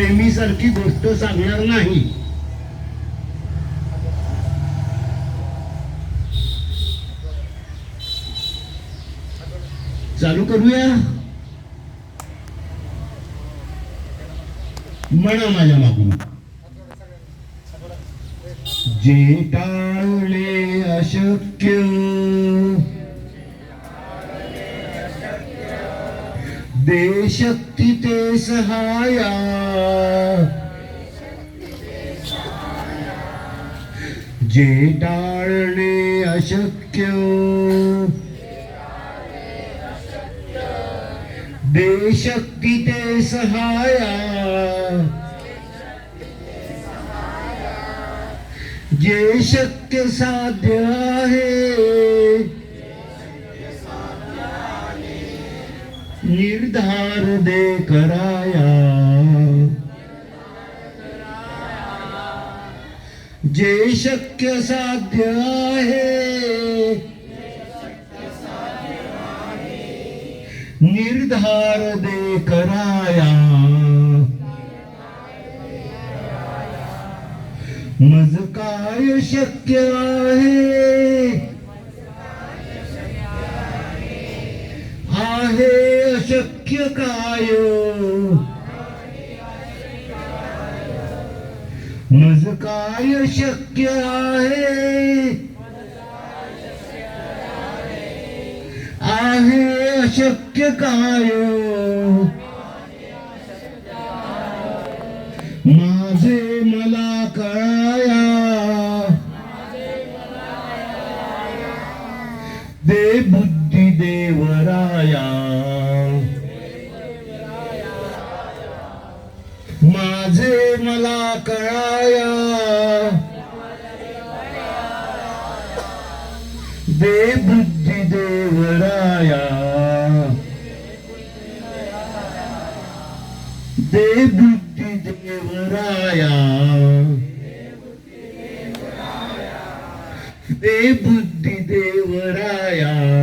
नेहमीसारखी गोष्ट सांगणार नाही. चालू करूया. म्हणा माझ्या मागून. जे टाळले अशक्य देशक्ती ते सहाया जे टाळणे अशक्य देशक्ती ते सहाया जे शक्य साध्य आहे निर्धार दे कराया जे शक्य साध्य आहे निर्धार दे कराया मज काय शक्य आहे? अशक्य काय मज काय शक्य आहे आहे अशक्य काय माझे मला कळाया दे बुद्धी देवराया। माझे मला कळाया. दे बुद्धी देवराया. दे बुद्धी देवराया. दे बुद्धी देवराया.